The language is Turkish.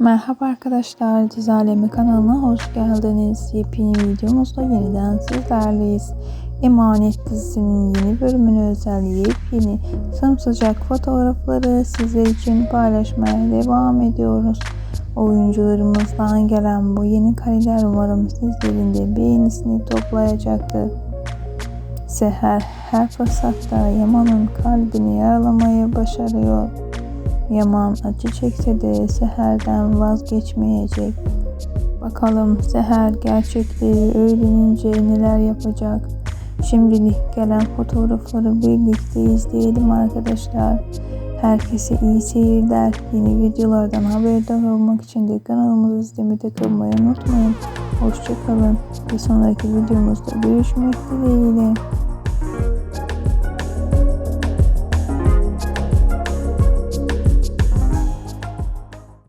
Merhaba arkadaşlar, Dizi Alemi kanalına hoş geldiniz. Yepyeni videomuzda yeniden sizlerleyiz. Emanet dizisinin yeni bölümüne özel yepyeni sımsıcak fotoğrafları sizler için paylaşmaya devam ediyoruz. Oyuncularımızdan gelen bu yeni kareler umarım sizlerin de beğenisini toplayacaktır. Seher her fırsatta Yaman'ın kalbini yaralamayı başarıyor. Yaman acı çekse de Seher'den vazgeçmeyecek. Bakalım Seher gerçekleri öğrenince neler yapacak. Şimdilik gelen fotoğrafları birlikte izleyelim arkadaşlar. Herkese iyi seyirler. Yeni videolardan haberdar olmak için de kanalımızı izlemeyi de kırmayı unutmayın. Hoşçakalın. Bir sonraki videomuzda görüşmek dileğiyle.